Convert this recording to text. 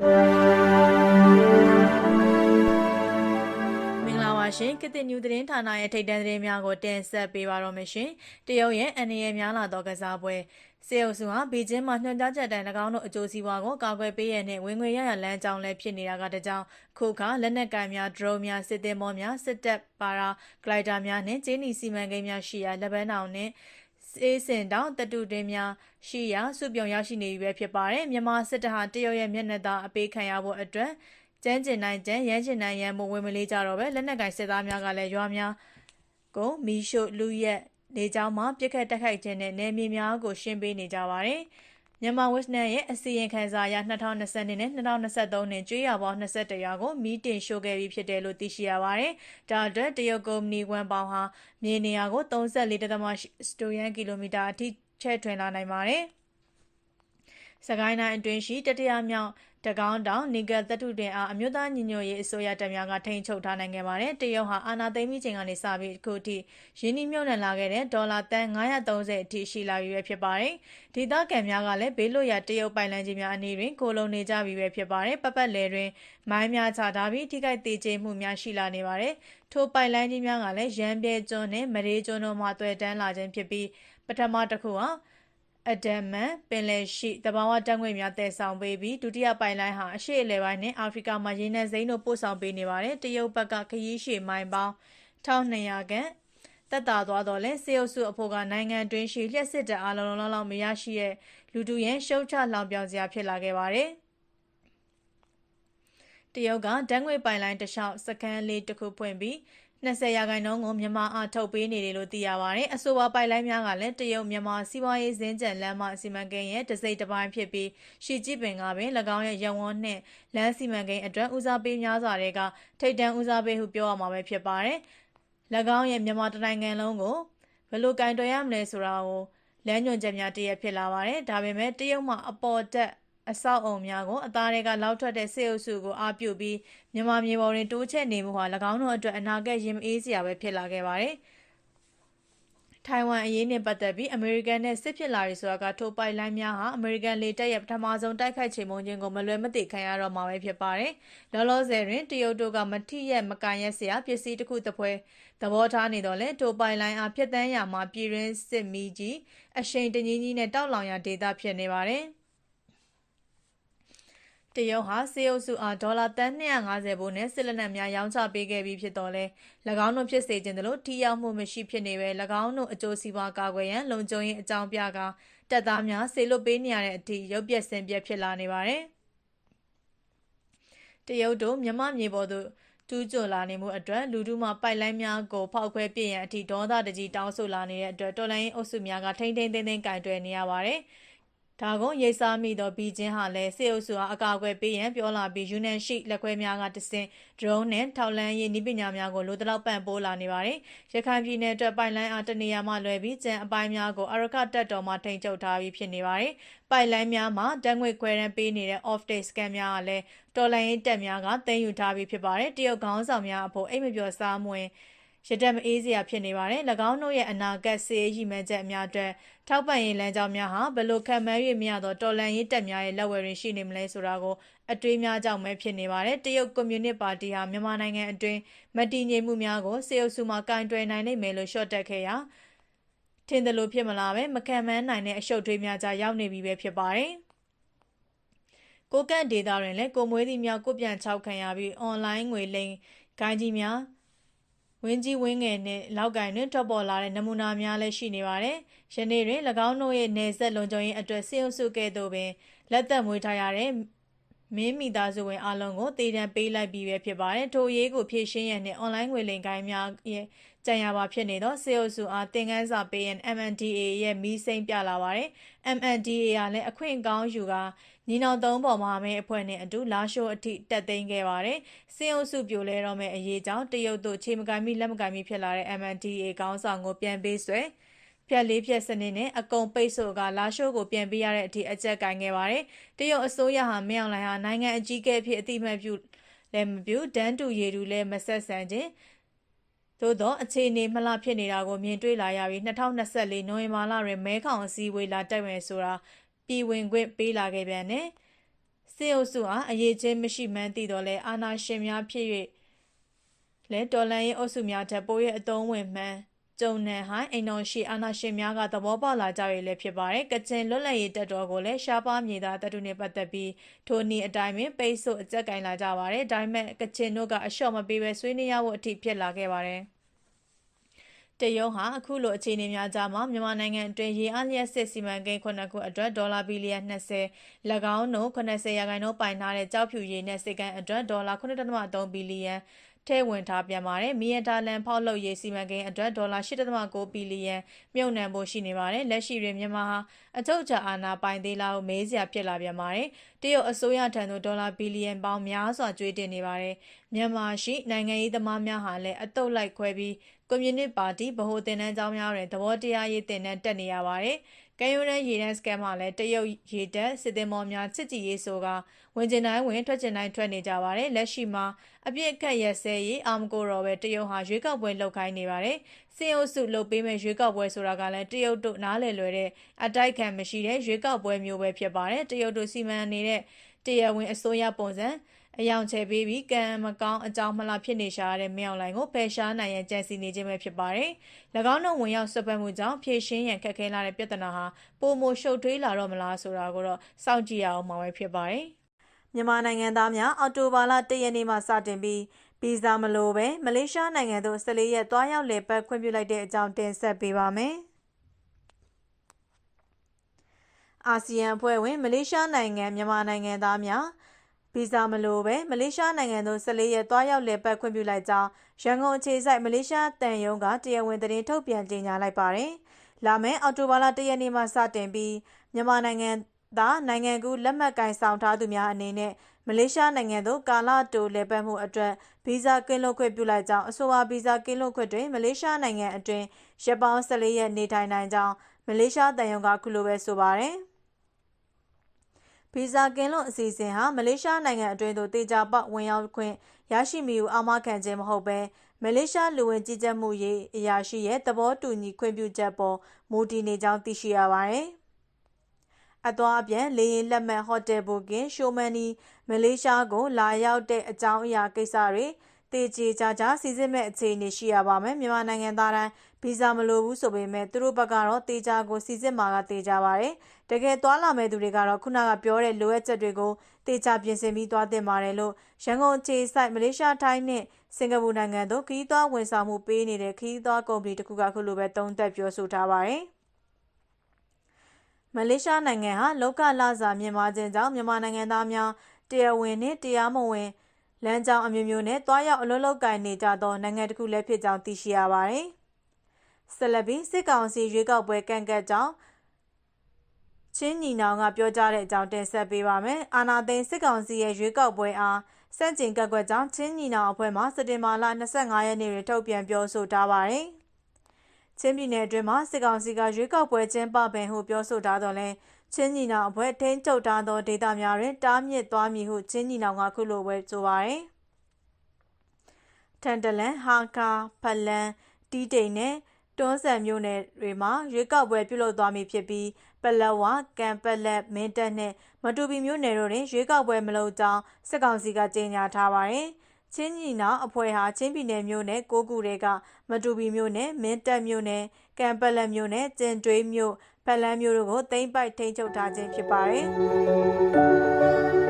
မင်္ဂလာပါရှင်ကစ်တင်နျူးသတင်းဌာနရဲ့ထိပ်တန်းသတင်းများကိုတင်ဆက်ပေးပါတော့မယ်ရှင်တရုတ်ရဲ့အနေရများလာသောကစားပွဲစေအုပ်စုဟာဘီဂျင်းမှာညွှန်ကြားချက်တိုင်း၎င်းတို့အကျိုးစီးပွားကိုကာကွယ်ပေးရတဲ့ဝင်ငွေရရလမ်းကြောင်းလည်းဖြစ်နေတာကတကြောင်ခုခါလက်နက်ကိုင်များဒရုန်းများစစ်သည်မောများစစ်တပ်ပါရာဂလိုက်တာများနဲ့ကျင်းနီစီမံကိန်းများရှိရာလက်ဘန်းတောင်နဲ့ စေးစင်တောင်တတူတွင်များရှိရာစုပြုံရောက်ရှိနေပြီပဲဖြစ်ပါတယ်မြန်မာစစ်တပ်ဟာတရုတ်ရဲ့မျက်နှာသားအပေးခံရဖို့အတွက်ကျန်းကျင်နိုင်ကျန်းရမ်းကျင်နိုင်ရန်မဝင်မလေးကြတော့ပဲလက်နက်ကင်စစ်သားများကလည်းရွာများကိုမီရှို့လူရက်နေကြောင်းမှာပြစ်ခတ်တက်ခိုက်ခြင်းနဲ့နယ်မြေများကိုရှင်းပေးနေကြပါတယ် မြန်မာဝက်နက်ရဲ့အစီရင်ခံစာအရ2020နဲ့2023နှစ်ကျွေးရပေါင်း21ရာကိုမီတင်ရှိုးခဲ့ပြီးဖြစ်တယ်လို့သိရှိရပါတယ်။ဒါအတွက်တရုတ်ကုမ္ပဏီဝန်ပေါင်းဟာမြေနေရာကို34.8စတိုယန်ကီလိုမီတာအထိချဲ့ထွင်လာနိုင်ပါတယ်။ စကိုင်းတိုင်းအတွင်းရှိတတိယမြောက်တကောင်းတောင်နီဂယ်သတ္တုတင်အားအမျိုးသားညီညွတ်ရေးအစိုးရတပ်များကထိန်းချုပ်ထားနိုင်ခဲ့ပါတယ်။တရုတ်ဟာအာဏာသိမ်းပြီးချိန်ကနေစပြီးအခုထိရင်းနှီးမြှုပ်နှံလာခဲ့တဲ့ဒေါ်လာတန်930အထိရှိလာပြီပဲဖြစ်ပါတယ်။ဒေသခံများကလည်းဘေးလွတ်ရာတရုတ်ပိုင်လမ်းကြီးများအနေတွင်ကိုလုံနေကြပြီပဲဖြစ်ပါတယ်။ပပတ်လယ်တွင်မိုင်းများချထားပြီးထိခိုက်သေးခြင်းမှုများရှိလာနေပါတယ်။ထိုပိုင်လမ်းကြီးများကလည်းရန်ပြဲကျွန်းနဲ့မရေကျွန်းတို့မှတွေ့တန်းလာခြင်းဖြစ်ပြီးပထမတစ်ခုဟာ အဒမ်မန်ပင်လယ်ရှိတဘာဝတက်ငွေများတည်ဆောင်ပေးပြီးဒုတိယပိုင်လိုင်းဟာအရှေ့အလယ်ပိုင်းနဲ့အာဖရိကမှာရေနံစိမ်းတို့ပို့ဆောင်ပေးနေပါတယ်တရုတ်ဘက်ကခရီးရှည်မိုင်ပေါင်း1200ခန့်တက်တာသွားတော့လဲစေအုပ်စုအဖို့ကနိုင်ငံတွင်းရှိလျှက်စစ်တအားလုံးလုံးလုံးမရရှိတဲ့လူတူရဲ့ရှုပ်ချလောင်ပြောင်စရာဖြစ်လာခဲ့ပါတယ်တရုတ်ကဓာတ်ငွေပိုင်လိုင်းတစ်လျှောက်စကန်လေးတစ်ခုဖွင့်ပြီး 20ရာခိုင်နှုန်းကိုမြန်မာအားထုတ်ပေးနေတယ်လို့သိရပါတယ်။အဆိုပါပိုက်လိုင်းများကလည်းတရုတ်မြန်မာစီးပွားရေးစင်းကြံလမ်းမစီမံကိန်းရဲ့တစိမ့်တစ်ပိုင်းဖြစ်ပြီးရှီကျစ်ပင်ကပင်၎င်းရဲ့ရဝန်းနှင့်လမ်းစီမံကိန်းအတွက်ဦးစားပေးများစွာတွေကထိတ်တန့်ဦးစားပေးဟုပြောရမှာပဲဖြစ်ပါတယ်။၎င်းရဲ့မြန်မာတနိုင်ငံလုံးကိုဘယ်လိုကင်တွယ်ရမလဲဆိုတာကိုလမ်းညွှန်ချက်များတရက်ဖြစ်လာပါတယ်။ဒါပေမဲ့တရုတ်မှအပေါ်တက် အဆောက်အုံများကိုအသားတွေကလောက်ထွက်တဲ့စေအုပ်စုကိုအားပြုပြီးမြန်မာမြေပေါ်တွင်တိုးချဲ့နေမှုဟာ၎င်းတို့အတွက်အနာဂတ်ရင်အေးစရာပဲဖြစ်လာခဲ့ပါတယ်။ထိုင်ဝမ်အရေးနဲ့ပတ်သက်ပြီးအမေရိကန်နဲ့စစ်ဖြစ်လာပြီဆိုတာကထိုပိုက်လိုင်းများဟာအမေရိကန်လေတပ်ရဲ့ပထမဆုံးတိုက်ခိုက်ချိန်မုံခြင်းကိုမလွယ်မသိခံရတော့မှာပဲဖြစ်ပါတယ်။လောလောဆယ်တွင်တရုတ်တို့ကမထိရက်မကန်ရက်စရာပစ္စည်းတစ်ခုတစ်ပွဲသဘောထားနေတော့လဲထိုပိုက်လိုင်းအားဖြစ်တန်းရာမှာပြည်ရင်းစစ်မီကြီးအရှိန်တကြီးကြီးနဲ့တောက်လောင်ရာဒေတာဖြစ်နေပါတယ်။ တရုတ်ဟာစေအုပ်စုအားဒေါ်လာတန်း250ဘိုးနဲ့စစ်လက်နက်များရောင်းချပေးခဲ့ပြီးဖြစ်တော်လဲ၎င်းတို့ဖြစ်စေခြင်းတို့ထိရောက်မှုမရှိဖြစ်နေပဲ၎င်းတို့အကျိုးစီးပွားကာကွယ်ရန်လုံခြုံရေးအကြောင်းပြကတပ်သားများဆေလွတ်ပေးနေရတဲ့အထိရုပ်ပြက်ဆင်ပြက်ဖြစ်လာနေပါတယ်တရုတ်တို့မြမမြေပေါ်သို့တူးကျော်လာနေမှုအတွက်လူထုမှပိုက်လိုင်းများကိုဖောက်ခွဲပြစ်ရန်အထိဒေါသတကြီးတောင်းဆိုလာနေတဲ့အတွက်တော်လိုင်းအုပ်စုများကထိမ့်ထိမ့်သိမ်းသိမ်းကင်တွယ်နေရပါတယ်။ ဒါကိုရိတ်စားမိသောဘီဂျင်းဟာလည်းစေအုပ်စုအားအကာအကွယ်ပေးရန်ပြောလာပြီးယူနန်ရှိလက်ခွဲများကတဆင့်ဒရုန်းနဲ့ထောက်လန်းရေးနည်းပညာများကိုလိုတလောက်ပံ့ပိုးလာနေပါတယ်။ရခိုင်ပြည်နယ်အတွက်ပိုင်လိုင်းအားတနေရာမှလွယ်ပြီးကျန်အပိုင်းများကိုအရကတက်တော်မှထိန်ချုပ်ထားပြီးဖြစ်နေပါတယ်။ပိုင်လိုင်းများမှာတန်းငွေခွဲရန်ပေးနေတဲ့ off day scan များကလည်းတော်လိုင်းရေးတက်များကတင်ယူထားပြီးဖြစ်ပါတယ်။တရုတ်ခေါင်းဆောင်များအဖို့အိမ်မပြောစားမွင် ရတက်မအေးစရာဖြစ်နေပါတယ်။၎င်းတို့ရဲ့အနာဂတ်စေရည်မှန်းချက်အများအတွက်ထောက်ပံ့ရေးလမ်းကြောင်းများဟာဘယ်လိုခံမှန်း၍မရသောတော်လှန်ရေးတပ်များရဲ့လက်ဝယ်တွင်ရှိနေမလဲဆိုတာကိုအတွေးများကြောင့်ပဲဖြစ်နေပါတယ်။တရုတ်ကွန်မြူနစ်ပါတီဟာမြန်မာနိုင်ငံအတွင်းမတည်ငြိမ်မှုများကိုစေအုပ်စုမှကင်တွယ်နိုင်နိုင်မယ်လို့ရှော့တက်ခဲ့ရာထင်တယ်လို့ဖြစ်မလားပဲမခံမှန်းနိုင်တဲ့အရှုပ်ထွေးများကြားရောက်နေပြီပဲဖြစ်ပါတယ်။ကိုကန့်ဒေတာတွင်လည်းကိုမွေးသည့်မြောက်ကိုပြန်ချောက်ခံရပြီးအွန်လိုင်းငွေလိမ်ဂိုင်းကြီးများ ဝင်းကြီးဝင်းငယ်နဲ့လောက်ကင်တွင်ထွက်ပေါ်လာတဲ့နမူနာများလည်းရှိနေပါတယ်။ယနေ့တွင်၎င်းတို့ရဲ့နေဆက်လုံခြုံရေးအတွက်စေအုပ်စုကဲ့သို့ပင်လက်သက်မွေးထားရတဲ့မင်းမိသားစုဝင်အလုံးကိုတည်တံပေးလိုက်ပြီးပဲဖြစ်ပါတယ်။ထိုအရေးကိုဖြည့်ရှင်းရတဲ့ online ငွေလိမ်ကိုင်းများရဲ့ကြံရပါဖြစ်နေသောစေအုပ်စုအားသင်ခန်းစာပေးရင် MNDA ရဲ့မီးစိမ်းပြလာပါတယ်။ MNDA ကလည်းအခွင့်ကောင်းယူက ညီနောင်သုံးပေါ်မှာမဲအဖွဲ့နဲ့အတူလာရှိုးအထိတက်သိမ်းခဲ့ပါတယ်။စင်အုပ်စုပြိုလဲတော့မဲ့အရေးကြောင့်တရုတ်တို့ခြေမကိုင်မိလက်မကိုင်မိဖြစ်လာတဲ့ MNDA ခေါင်းဆောင်ကိုပြန်ပေးဆွဲဖြက်လေးဖြက်စနစ်နဲ့အကုန်ပိတ်ဆို့ကလာရှိုးကိုပြန်ပေးရတဲ့အထိအကြက်ကင်ခဲ့ပါတယ်။တရုတ်အစိုးရဟာမင်းအောင်လှိုင်ဟာနိုင်ငံအကြီးအကဲဖြစ်အတိမတ်ပြုလည်းမပြုဒန်းတူရည်တူလည်းမဆက်ဆံခြင်းသို့သောအခြေအနေမလှဖြစ်နေတာကိုမြင်တွေ့လာရပြီး2024နိုဝင်ဘာလတွင်မဲခေါင်အစည်းအဝေးလာတက်မယ်ဆိုတာ ပြည်ဝင်ခွင့်ပေးလာခဲ့ပြန်တယ်။စစစ်အုပ်စုအားအရေးချင်းမရှိမှန်းသိတော့လဲအာဏာရှင်များဖြစ်၍လဲတော်လန်ရေးအုပ်စုများထက်ပို၍အတုံးဝင်မှန်းကျုံနန်ဟိုင်းအိမ်တော်ရှိအာဏာရှင်များကသဘောပေါက်လာကြရလည်းဖြစ်ပါတယ်။ကချင်လွတ်လပ်ရေးတပ်တော်ကိုလည်းရှားပါးမြေသားတပ်တို့နဲ့ပတ်သက်ပြီးထိုနည်းအတိုင်းပင်ပိတ်ဆို့အကြက်ကင်လာကြပါတယ်။ဒါပေမဲ့ကချင်တို့ကအလျှော့မပေးဘဲဆွေးနွေးရဖို့အထိဖြစ်လာခဲ့ပါတယ်။ တရုတ်ဟာအခုလိုအခြေအနေများကြားမှာမြန်မာနိုင်ငံအတွင်းရေအားလျက်စစ်စီမံကိန်းခုနှစ်ခုအတွက်ဒေါ်လာဘီလီယံ20၎င်းတို့80ရာခိုင်နှုန်းပိုင်ထားတဲ့ကြောက်ဖြူရည်နဲ့စစ်ကမ်းအတွက်ဒေါ်လာ9.3ဘီလီယံထည့်ဝင်ထားပြန်ပါတယ်။မီယန်တာလန်ဖောက်လုပ်ရေးစီမံကိန်းအတွက်ဒေါ်လာ8.9ဘီလီယံမြုပ်နှံဖို့ရှိနေပါတယ်။လက်ရှိတွင်မြန်မာဟာအချုပ်အခြာအာဏာပိုင်သေးလားကိုမေးစရာဖြစ်လာပြန်ပါတယ်။တရုတ်အစိုးရထံသို့ဒေါ်လာဘီလီယံပေါင်းများစွာကျွေးတင်နေပါတယ်။မြန်မာရှိနိုင်ငံရေးသမားများဟာလည်းအတုပ်လိုက်ခွဲပြီး ကွန်မြူနစ်ပါတီဗဟိုတင်နန်းကျောင်းများတွင်သဘောတရားရေးတင်နန်းတက်နေရပါတယ်။ကဲယိုရန်ရေတန်းစကန်မှာလည်းတရုတ်ရေတပ်စစ်သည်မော်များချစ်ကြည်ရေးဆိုကဝင်ကျင်တိုင်းဝင်ထွက်ကျင်တိုင်းထွက်နေကြပါတယ်လက်ရှိမှာအပြစ်အခတ်ရက်စဲရေးအာမကိုရောပဲတရုတ်ဟာရွေးကောက်ပွဲလုပ်ခိုင်းနေပါတယ်စင်အုပ်စုလုပ်ပေးမဲ့ရွေးကောက်ပွဲဆိုတာကလည်းတရုတ်တို့နားလည်လွယ်တဲ့အတိုက်ခံမရှိတဲ့ရွေးကောက်ပွဲမျိုးပဲဖြစ်ပါတယ်တရုတ်တို့စီမံနေတဲ့ တရားဝင်အစိုးရပုံစံအယောင်ချဲပေးပြီးကံမကောင်းအကြောင်းမလားဖြစ်နေရှာတဲ့မြောင်လိုင်ကိုဖယ်ရှားနိုင်ရန်ကြံစီနေခြင်းပဲဖြစ်ပါတယ်။၎င်းတို့ဝင်ရောက်ဆွပတ်မှုကြောင့်ဖြည့်ရှင်းရန်ခက်ခဲလာတဲ့ပြဿနာဟာပိုမိုရှုပ်ထွေးလာတော့မလားဆိုတာကိုတော့စောင့်ကြည့်ရအောင်မှာပဲဖြစ်ပါတယ်။မြန်မာနိုင်ငံသားများအော်တိုဘာလ၁ရက်နေ့မှစတင်ပြီးဗီဇာမလိုပဲမလေးရှားနိုင်ငံသို့14ရက်သွားရောက်လည်ပတ်ခွင့်ပြုလိုက်တဲ့အကြောင်းတင်ဆက်ပေးပါမယ်။ အာဆီယံအဖွဲ့ဝင်မလေးရှားနိုင်ငံမြန်မာနိုင်ငံသားများဗီဇာမလိုပဲမလေးရှားနိုင်ငံသို့14ရက်သွားရောက်လည်ပတ်ခွင့်ပြုလိုက်ကြောင်းရန်ကုန်အခြေစိုက်မလေးရှားတန်ယုံကတရားဝင်သတင်းထုတ်ပြန်ကြေညာလိုက်ပါတယ်။လာမယ့်အောက်တိုဘာလ1ရက်နေ့မှစတင်ပြီးမြန်မာနိုင်ငံသားနိုင်ငံကူးလက်မှတ်ကိုင်ဆောင်ထားသူများအနေနဲ့မလေးရှားနိုင်ငံသို့ကာလတိုလည်ပတ်မှုအတွက်ဗီဇာကင်းလွတ်ခွင့်ပြုလိုက်ကြောင်းအဆိုပါဗီဇာကင်းလွတ်ခွင့်တွင်မလေးရှားနိုင်ငံအတွင်းရက်ပေါင်း14ရက်နေထိုင်နိုင်ကြောင်းမလေးရှားတန်ယုံကခုလိုပဲဆိုပါတယ်။ ဗီဇာကင်းလွန်အစီအစဉ်ဟာမလေးရှားနိုင်ငံအတွင်းသို့တေချာပေါက်ဝင်ရောက်ခွင့်ရရှိမည်ဟုအာမခံခြင်းမဟုတ်ဘဲမလေးရှားလူဝင်ကြီးကြပ်မှုရေးအရာရှိရဲ့သဘောတူညီခွင့်ပြုချက်ပေါ်မူတည်နေကြောင်းသိရှိရပါတယ်။အသွားအပြန်လေရင်လက်မှတ်ဟိုတယ်ဘုတ်ကင်ရှိုမန်နီမလေးရှားကိုလာရောက်တဲ့အကြောင်းအရာကိစ္စတွေတေချေချာချာစီစစ်မဲ့အခြေအနေရှိရပါမယ်မြန်မာနိုင်ငံသားတိုင်း ဗီဇာမလိုဘူးဆိုပေမဲ့သူတို့ဘက်ကတော့တေချာကိုစီစစ်မှာကတေချာပါတယ်တကယ်သွားလာမဲ့သူတွေကတော့ခုနကပြောတဲ့လိုအပ်ချက်တွေကိုတေချာပြင်ဆင်ပြီးသွားတင်ပါတယ်လို့ရန်ကုန်ခြေဆိုင်မလေးရှားထိုင်းနဲ့စင်ကာပူနိုင်ငံတို့ခရီးသွားဝန်ဆောင်မှုပေးနေတဲ့ခရီးသွားကုမ္ပဏီတစ်ခုကခုလိုပဲတုံးသက်ပြောဆိုထားပါတယ်မလေးရှားနိုင်ငံဟာလောကလစာမြင့်မားခြင်းကြောင့်မြန်မာနိုင်ငံသားများတရားဝင်နဲ့တရားမဝင်လမ်းကြောင်းအမျိုးမျိုးနဲ့တွားရောက်အလုပ်လုပ်ကိုင်နေကြသောနိုင်ငံတစ်ခုလည်းဖြစ်ကြောင်းသိရှိရပါတယ်။ ဆက်လက်ပြီးစစ်ကောင်စီရွေးကောက်ပွဲကန့်ကတ်ကြောင်းချင်းညီနောင်ကပြောကြားတဲ့အကြောင်းတင်ဆက်ပေးပါမယ်။အာနာသိန်းစစ်ကောင်စီရဲ့ရွေးကောက်ပွဲအားစန့်ကျင်ကန့်ကွက်ကြောင်းချင်းညီနောင်အဖွဲ့မှစက်တင်ဘာလ25ရက်နေ့တွင်ထုတ်ပြန်ပြောဆိုထားပါတယ်။ချင်းပြည်နယ်အတွင်းမှာစစ်ကောင်စီကရွေးကောက်ပွဲကျင်းပပင်ဟုပြောဆိုထားတော့လဲချင်းညီနောင်အဖွဲ့ထိန်းချုပ်ထားသောဒေသများတွင်တားမြစ်သွားမည်ဟုချင်းညီနောင်ကခုလိုပဲဆိုပါရယ်။ထန်တလန်ဟာကာဖလန်တီးတိန်နဲ့ တွန်းဆန်မြို့နယ်တွေမှာရွေးကောက်ပွဲပြုလုပ်သွားမည်ဖြစ်ပြီးပလက်ဝကံပလက်မင်းတပ်နဲ့မတူပီမြို့နယ်တို့တွင်ရွေးကောက်ပွဲမလုပ်ကြောင်းစစ်ကောင်စီကကြေညာထားပါတယ်။ချင်းညီနောင်အဖွဲ့ဟာချင်းပြည်နယ်မြို့နယ်ကိုကူတွေကမတူပီမြို့နယ်မင်းတပ်မြို့နယ်ကံပလက်မြို့နယ်ကျင်တွေးမြို့ဖလန်းမျိုးတို့ကိုသိမ့်ပိုက်ထိန်းချုပ်ထားခြင်းဖြစ်ပါတယ်။